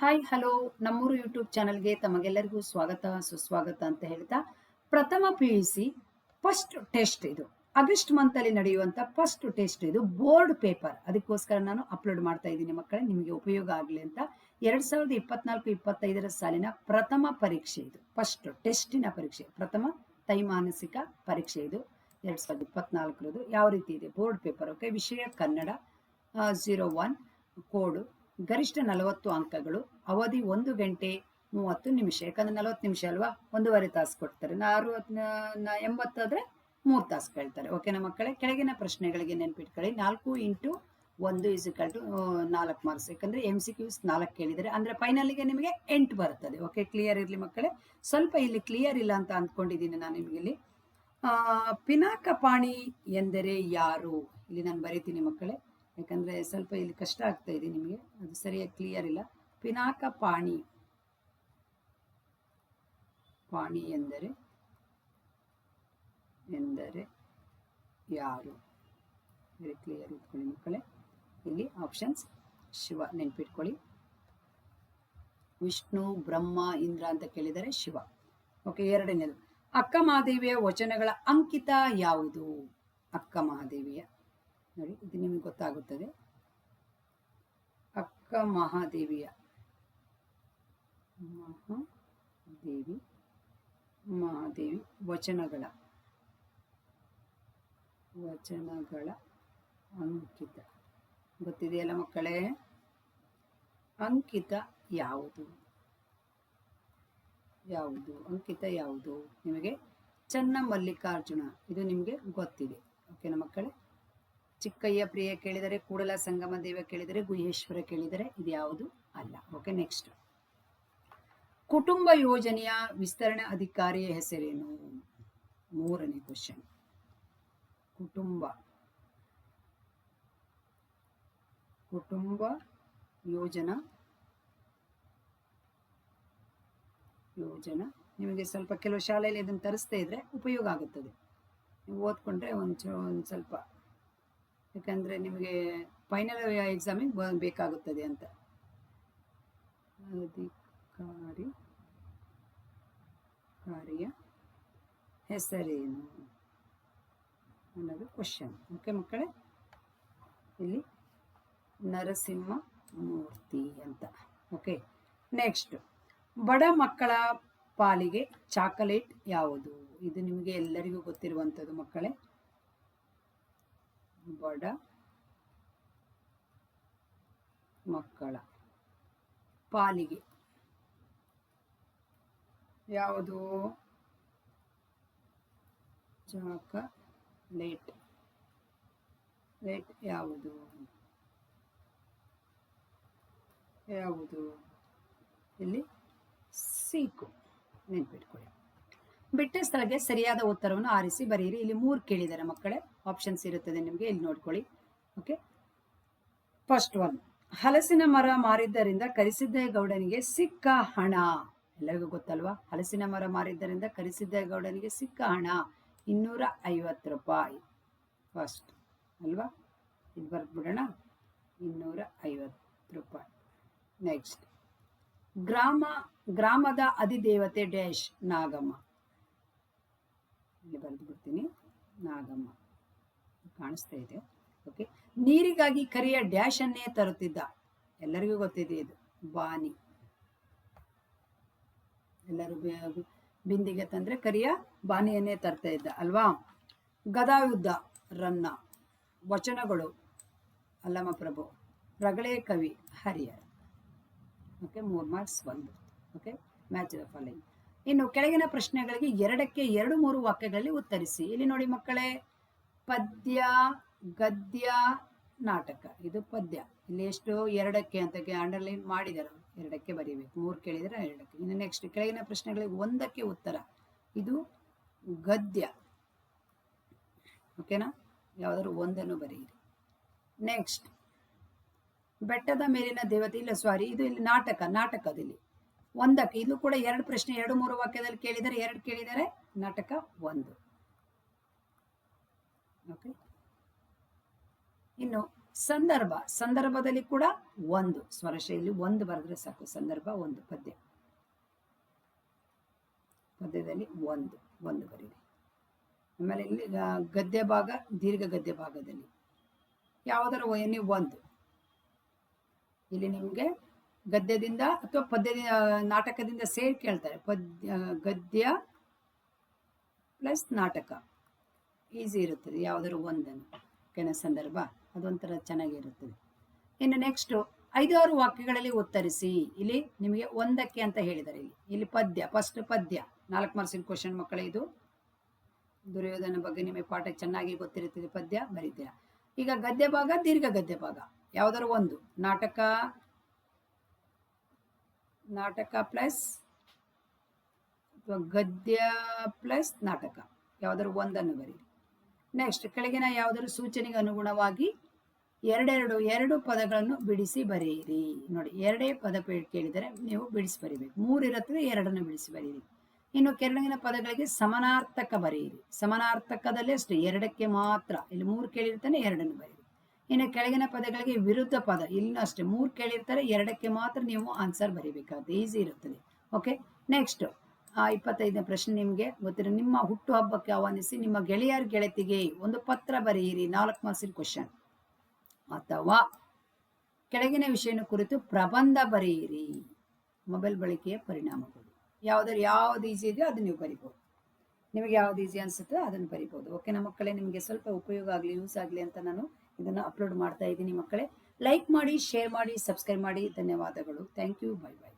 Hi hello ನಮ್ಮೂರು YouTube ಚಾನಲ್ಗೆ ತಮಗೆಲ್ಲರಿಗೂ ಸ್ವಾಗತ, ಸುಸ್ವಾಗತ ಅಂತ ಹೇಳ್ತಾ, ಪ್ರಥಮ P U C first test ಇದು. ಆಗಸ್ಟ್ ಮಂತ್ ಅಲ್ಲಿ ನಡೆಯುವಂತ ಫಸ್ಟ್ ಟೆಸ್ಟ್ ಇದು. ಬೋರ್ಡ್ ಪೇಪರ್ ಅದಕ್ಕೋಸ್ಕರ ನಾನು ಅಪ್ಲೋಡ್ ಮಾಡ್ತಾ ಇದ್ದೀನಿ ಮಕ್ಕಳೇ, ನಿಮಗೆ ಉಪಯೋಗ ಆಗಲಿ ಅಂತ. ಎರಡ್ ಸಾವಿರದ ಇಪ್ಪತ್ನಾಲ್ಕು, ಇಪ್ಪತ್ತೈದರ ಸಾಲಿನ ಪ್ರಥಮ ಪರೀಕ್ಷೆ ಇದು. ಫಸ್ಟ್ ಟೆಸ್ಟಿನ ಪರೀಕ್ಷೆ. ಪ್ರಥಮ ತೈಮಾನಸಿಕ ಪರೀಕ್ಷೆ ಇದು. ಎರಡ್ ಸಾವಿರದ ಇಪ್ಪತ್ನಾಲ್ಕರದು ಯಾವ ರೀತಿ ಇದೆ? ಬೋರ್ಡ್ ಪೇಪರ್ ಓಕೆ ವಿಷಯ ಕನ್ನಡ ಝೀರೋ ಒನ್ ಕೋಡು ಗರಿಷ್ಠ ನಲವತ್ತು ಅಂಕಗಳು, ಅವಧಿ ಒಂದು ಗಂಟೆ ಮೂವತ್ತು ನಿಮಿಷ. ಯಾಕಂದ್ರೆ ನಲವತ್ತು ನಿಮಿಷ ಅಲ್ವಾ? ಒಂದೂವರೆ ತಾಸು ಕೊಡ್ತಾರೆ. ಅರವತ್ತು ಎಂಬತ್ತಾದ್ರೆ ಮೂರು ತಾಸು ಕೇಳ್ತಾರೆ. ಓಕೆನಾ ಮಕ್ಕಳೇ? ಕೆಳಗಿನ ಪ್ರಶ್ನೆಗಳಿಗೆ ನೆನ್ಪಿಟ್ಕೊಳ್ಳಿ. ನಾಲ್ಕು ಇಂಟು ಒಂದು ಇಸಿಕಲ್ ಟು ನಾಲ್ಕು ಮಾರ್ಕ್ಸ್ ಯಾಕಂದ್ರೆ ಎಂ ಸಿ ಕ್ಯೂಸ್ ನಾಲ್ಕು ಕೇಳಿದರೆ ಅಂದ್ರೆ ಫೈನಲ್ಗೆ ನಿಮಗೆ ಎಂಟು ಬರ್ತದೆ. ಓಕೆ ಕ್ಲಿಯರ್ ಇರಲಿ ಮಕ್ಕಳೇ? ಸ್ವಲ್ಪ ಇಲ್ಲಿ ಕ್ಲಿಯರ್ ಇಲ್ಲ ಅಂತ ಅಂದ್ಕೊಂಡಿದ್ದೀನಿ ನಾನು ನಿಮಗೆ ಇಲ್ಲಿ. ಪಿನಾಕಪಾಣಿ ಎಂದರೆ ಯಾರು? ಇಲ್ಲಿ ನಾನು ಬರೀತೀನಿ ಮಕ್ಕಳೇ. ಯಾಕಂದ್ರೆ ಸ್ವಲ್ಪ ಇಲ್ಲಿ ಕಷ್ಟ ಆಗ್ತಾ ಇದೆ ನಿಮಗೆ. ಅದು ಸರಿಯಾಗಿ ಕ್ಲಿಯರ್ ಇಲ್ಲ. ಪಿನಾಕಪಾಣಿ ಪಾಣಿ. ಎಂದರೆ? ಎಂದರೆ ಯಾರು? ವೆರಿ ಕ್ಲಿಯರ್ ಇಟ್ಕೊಳ್ಳಿ ಮಕ್ಕಳೇ. ಇಲ್ಲಿ ಆಪ್ಷನ್ಸ್ ಶಿವ ನೆನ್ಪಿಟ್ಕೊಳ್ಳಿ. ವಿಷ್ಣು, ಬ್ರಹ್ಮ, ಇಂದ್ರ ಅಂತ ಕೇಳಿದರೆ ಶಿವ. ಓಕೆ ಎರಡನೇದು. ಅಕ್ಕ ಮಹಾದೇವಿಯ ವಚನಗಳ ಅಂಕಿತ ಯಾವುದು? ಅಕ್ಕ ಮಹಾದೇವಿಯ ನೋಡಿ ಇದು ನಿಮಗೆ ಗೊತ್ತಾಗುತ್ತದೆ. ಅಕ್ಕ ಮಹಾದೇವಿಯ. ಮಹಾದೇವಿ ಮಹಾದೇವಿ, ವಚನಗಳ. ವಚನಗಳ ಅಂಕಿತ. ಗೊತ್ತಿದೆಯಲ್ಲ ಮಕ್ಕಳೇ? ಅಂಕಿತ ಯಾವುದು? ಯಾವುದು? ಅಂಕಿತ ಯಾವುದು? ನಿಮಗೆ ಚನ್ನ ಮಲ್ಲಿಕಾರ್ಜುನ ಇದು ನಿಮಗೆ ಗೊತ್ತಿದೆ. ಚಿಕ್ಕಯ್ಯ ಪ್ರಿಯ ಕೇಳಿದರೆ, ಕೂಡಲ ಸಂಗಮ ದೇವ ಕೇಳಿದರೆ ಗುಹೇಶ್ವರ ಕೇಳಿದರೆ ಇದು ಯಾವುದು ಅಲ್ಲ. ಓಕೆ ನೆಕ್ಸ್ಟ್ ಕುಟುಂಬ ಯೋಜನೆಯ ವಿಸ್ತರಣೆ ಅಧಿಕಾರಿಯ ಹೆಸರೇನು? ಮೂರನೇ ಕ್ವಶನ್ ಕುಟುಂಬ. ಕುಟುಂಬ ಯೋಜನಾ ಯೋಜನಾ. ನಿಮಗೆ ಸ್ವಲ್ಪ ಕೆಲವು ಶಾಲೆಯಲ್ಲಿ ಇದನ್ನು ತರಿಸ್ತಾ ಇದ್ರೆ ಉಪಯೋಗ ಆಗುತ್ತದೆ. ನೀವು ಓದ್ಕೊಂಡ್ರೆ ಒಂದು ಒಂದು ಸ್ವಲ್ಪ ಯಾಕಂದರೆ ನಿಮಗೆ ಫೈನಲ್ ಎಕ್ಸಾಮಿಗೆ ಬೇಕಾಗುತ್ತದೆ ಅಂತ. ಅಧಿಕಾರಿ, ಕಾರ್ಯ ಹೆಸರೇನು ಅನ್ನೋದು ಕ್ವಶನ್ ಓಕೆ ಮಕ್ಕಳೇ? ಇಲ್ಲಿ ನರಸಿಂಹ ಮೂರ್ತಿ ಅಂತ. ಓಕೆ ನೆಕ್ಸ್ಟ್ ಬಡ ಮಕ್ಕಳ ಪಾಲಿಗೆ ಚಾಕಲೇಟ್ ಯಾವುದು? ಇದು ನಿಮಗೆ ಎಲ್ಲರಿಗೂ ಗೊತ್ತಿರುವಂಥದ್ದು ಮಕ್ಕಳೇ. ಬಡ ಮಕ್ಕಳ ಪಾಲಿಗೆ. ಯಾವುದು ಚಾಕಲೇಟ್ ಲೇಟ್ ಯಾವುದು? ಯಾವುದು? ಇಲ್ಲಿ ಸೀಕು ನೆನ್ಪಿಟ್ಕೊಳ್ಳಿ. ಬಿಟ್ಟ ಸ್ಥಳಕ್ಕೆ ಸರಿಯಾದ ಉತ್ತರವನ್ನು ಆರಿಸಿ ಬರೆಯಿರಿ. ಇಲ್ಲಿ ಮೂರು ಕೇಳಿದ್ದಾರೆ ಮಕ್ಕಳೇ. ಆಪ್ಷನ್ಸ್ ಇರುತ್ತದೆ ನಿಮಗೆ, ಇಲ್ಲಿ ನೋಡ್ಕೊಳ್ಳಿ. ಓಕೆ ಫಸ್ಟ್ ಒನ್ ಹಲಸಿನ ಮರ ಮಾರಿದ್ದರಿಂದ ಕರಿಸಿದ್ದೇಗೌಡನಿಗೆ ಸಿಕ್ಕ ಹಣ. ಎಲ್ಲರಿಗೂ ಗೊತ್ತಲ್ವಾ? ಹಲಸಿನ ಮರ ಮಾರಿದ್ದರಿಂದ ಕರಿಸಿದ್ದೇಗೌಡನಿಗೆ ಸಿಕ್ಕ ಹಣ. ಇನ್ನೂರ ಐವತ್ತು ರೂಪಾಯಿ. ಫಸ್ಟ್ ಅಲ್ವಾ? ಇದು ಬರ್ಬಿಡೋಣ ಇನ್ನೂರ ಐವತ್ತು ರೂಪಾಯಿ. ನೆಕ್ಸ್ಟ್ ಗ್ರಾಮ, ಗ್ರಾಮದ ಅಧಿದೇವತೆ ಡ್ಯಾಶ್ ನಾಗಮ್ಮ. ಇಲ್ಲಿ ಬರೆದು ಬಿಡ್ತೀನಿ. ನಾಗಮ್ಮ. ಕಾಣಿಸ್ತಾ ಇದೆ. ಓಕೆ ನೀರಿಗಾಗಿ ಕರಿಯ ಡ್ಯಾಶ್ ಅನ್ನೇ ತರುತ್ತಿದ್ದ. ಎಲ್ಲರಿಗೂ ಗೊತ್ತಿದೆ ಇದು. ಬಾನಿ ಎಲ್ಲರೂ ಬಿಂದಿಗೆ ತಂದ್ರೆ ಕರಿಯ ಬಾನಿಯನ್ನೇ ತರ್ತಾ ಇದ್ದ. ಅಲ್ವಾ? ಗದಾಯುದ್ಧ, ರನ್ನ, ವಚನಗಳು. ಅಲ್ಲಮ ಪ್ರಭು. ರಗಳೇ ಕವಿ, ಹರಿಹರ. ಓಕೆ ಮೂರ್ ಮಾರ್ಕ್ಸ್ ಬಂದು ಓಕೆ ಮ್ಯಾಚ್ ದ ಫಾಲೋಯಿಂಗ್ ಇನ್ನು ಕೆಳಗಿನ ಪ್ರಶ್ನೆಗಳಿಗೆ ಎರಡಕ್ಕೆ ಎರಡು ಮೂರು ವಾಕ್ಯಗಳಲ್ಲಿ ಉತ್ತರಿಸಿ. ಇಲ್ಲಿ ನೋಡಿ ಮಕ್ಕಳೇ, ಪದ್ಯ, ಗದ್ಯ, ನಾಟಕ. ಇದು ಪದ್ಯ. ಇಲ್ಲಿ ಎಷ್ಟು? ಎರಡಕ್ಕೆ ಅಂತ ಅಂಡರ್ಲೈನ್ ಮಾಡಿದ್ದಾರೆ ಎರಡಕ್ಕೆ ಬರೀಬೇಕು. ಮೂರು ಕೇಳಿದರೆ ಎರಡಕ್ಕೆ. ಇನ್ನು ನೆಕ್ಸ್ಟ್ ಕೆಳಗಿನ ಪ್ರಶ್ನೆಗಳಿಗೆ ಒಂದಕ್ಕೆ ಉತ್ತರ. ಇದು ಗದ್ಯ. ಓಕೆನಾ ಯಾವುದಾದ್ರು ಒಂದನ್ನು ಬರೆಯಿರಿ ನೆಕ್ಸ್ಟ್ ಬೆಟ್ಟದ ಮೇಲಿನ ದೇವತೆ, ಇಲ್ಲ ಸಾರಿ ಇದು ಇಲ್ಲಿ ನಾಟಕ, ನಾಟಕದಲ್ಲಿ. ಒಂದಕ್ಕೆ. ಇದು ಕೂಡ ಎರಡು ಪ್ರಶ್ನೆ, ಎರಡು ಮೂರು ವಾಕ್ಯದಲ್ಲಿ ಕೇಳಿದರೆ ಎರಡು ಕೇಳಿದರೆ ನಾಟಕ ಒಂದು. ಓಕೆ ಇನ್ನು ಸಂದರ್ಭ, ಸಂದರ್ಭದಲ್ಲಿ ಕೂಡ ಒಂದು. ಸ್ವರಶೈಲಿ ಒಂದು ಬರೆದ್ರೆ ಸಾಕು. ಸಂದರ್ಭ ಒಂದು, ಪದ್ಯ. ಪದ್ಯದಲ್ಲಿ ಒಂದು ಒಂದು ಬರೀರಿ. ಆಮೇಲೆ ಇಲ್ಲಿ ಗದ್ಯ ಭಾಗ, ದೀರ್ಘ ಗದ್ಯ ಭಾಗದಲ್ಲಿ. ಯಾವುದರ ಒಂದು? ಇಲ್ಲಿ ನಿಮಗೆ ಗದ್ಯದಿಂದ ಅಥವಾ ಪದ್ಯದಿಂದ ನಾಟಕದಿಂದ ಸೇರಿ ಕೇಳ್ತಾರೆ. ಪದ್ಯ ಗದ್ಯ ಪ್ಲಸ್ ನಾಟಕ. ಈಸಿ ಇರುತ್ತದೆ, ಯಾವುದಾದ್ರು ಒಂದನ್ನು. ಕೆನ ಸಂದರ್ಭ ಅದೊಂಥರ ಚೆನ್ನಾಗಿರುತ್ತದೆ. ಇನ್ನು ನೆಕ್ಸ್ಟು, ಐದಾರು ವಾಕ್ಯಗಳಲ್ಲಿ ಉತ್ತರಿಸಿ. ಇಲ್ಲಿ ನಿಮಗೆ ಒಂದಕ್ಕೆ ಅಂತ ಹೇಳಿದ್ದಾರೆ ಇಲ್ಲಿ. ಇಲ್ಲಿ ಪದ್ಯ, ಫಸ್ಟ್ ಪದ್ಯ. ನಾಲ್ಕು ಮಾರ್ಕ್ಸಿನ ಕ್ವಶನ್ ಮಕ್ಕಳೇ ಇದು. ದುರ್ಯೋಧನ ಬಗ್ಗೆ ನಿಮಗೆ ಪಾಠ ಚೆನ್ನಾಗಿ ಗೊತ್ತಿರುತ್ತದೆ ಪದ್ಯ, ಬರೀತೀರಾ? ಈಗ ಗದ್ಯ ಭಾಗ ದೀರ್ಘ ಗದ್ಯ ಭಾಗ ಯಾವ್ದಾದ್ರು ಒಂದು. ನಾಟಕ ನಾಟಕ ಪ್ಲಸ್ ಅಥವಾ ಗದ್ಯ ಪ್ಲಸ್ ನಾಟಕ. ಯಾವ್ದಾದ್ರು ಒಂದನ್ನು ಬರೀರಿ ನೆಕ್ಸ್ಟ್ ಕೆಳಗಿನ ಯಾವುದಾದ್ರು ಸೂಚನೆಗೆ ಅನುಗುಣವಾಗಿ ಎರಡೆರಡು, ಎರಡು ಪದಗಳನ್ನು ಬಿಡಿಸಿ ಬರೆಯಿರಿ. ನೋಡಿ, ಎರಡೇ ಪದ ಕೇಳಿದರೆ ನೀವು ಬಿಡಿಸಿ ಬರೀಬೇಕು. ಮೂರು ಇರುತ್ತದೆ ಎರಡನ್ನು ಬಿಡಿಸಿ ಬರೀರಿ. ಇನ್ನು ಕೆಳಗಿನ ಪದಗಳಿಗೆ ಸಮನಾರ್ಥಕ ಬರೆಯಿರಿ. ಸಮಾನಾರ್ಥಕದಲ್ಲಿ ಅಷ್ಟೇ, ಎರಡಕ್ಕೆ ಮಾತ್ರ. ಇಲ್ಲಿ ಮೂರು ಕೇಳಿರ್ತಾನೆ, ಎರಡನ್ನು ಬರೀರಿ. ಇನ್ನು ಕೆಳಗಿನ ಪದಗಳಿಗೆ ವಿರುದ್ಧ ಪದ ಇಲ್ಲೂ ಅಷ್ಟೇ. ಮೂರು ಕೇಳಿರ್ತಾರೆ, ಎರಡಕ್ಕೆ ಮಾತ್ರ ನೀವು ಆನ್ಸರ್ ಬರೀಬೇಕಾಗುತ್ತೆ. ಈಸಿ ಇರುತ್ತದೆ. ಓಕೆ ನೆಕ್ಸ್ಟ್ ಆ ಇಪ್ಪತ್ತೈದನೇ ಪ್ರಶ್ನೆ ನಿಮಗೆ ಗೊತ್ತಿರೋ ನಿಮ್ಮ ಹುಟ್ಟುಹಬ್ಬಕ್ಕೆ ಆಹ್ವಾನಿಸಿ, ನಿಮ್ಮ ಗೆಳೆಯರ ಗೆಳತಿಗೆ ಒಂದು ಪತ್ರ ಬರೆಯಿರಿ. ನಾಲ್ಕು ಮಾರ್ಕ್ಸಿನ ಕ್ವಶನ್ ಅಥವಾ ಕೆಳಗಿನ ವಿಷಯನ ಕುರಿತು ಪ್ರಬಂಧ ಬರೆಯಿರಿ. ಮೊಬೈಲ್ ಬಳಕೆಯ ಪರಿಣಾಮಗಳು ಯಾವ್ದಾದ್ರು ಯಾವ್ದು ಈಸಿ ಇದೆಯೋ ಅದನ್ನ ನೀವು ಬರಿಬೋದು. ನಿಮಗೆ ಯಾವ್ದು ಈಸಿ ಅನ್ಸುತ್ತೋ ಅದನ್ನು ಬರಿಬೋದು. ಓಕೆ ನಮ್ಮ ಮಕ್ಕಳೇ, ನಿಮಗೆ ಸ್ವಲ್ಪ ಉಪಯೋಗ ಆಗಲಿ ಯೂಸ್ ಆಗಲಿ ಅಂತ ನಾನು ಇದನ್ನು ಅಪ್ಲೋಡ್ ಮಾಡ್ತಾ ಇದ್ದೀನಿ ಮಕ್ಕಳೇ. ಲೈಕ್ ಮಾಡಿ ಶೇರ್ ಮಾಡಿ ಸಬ್ಸ್ಕ್ರೈಬ್ ಮಾಡಿ. ಧನ್ಯವಾದಗಳು. Thank you bye bye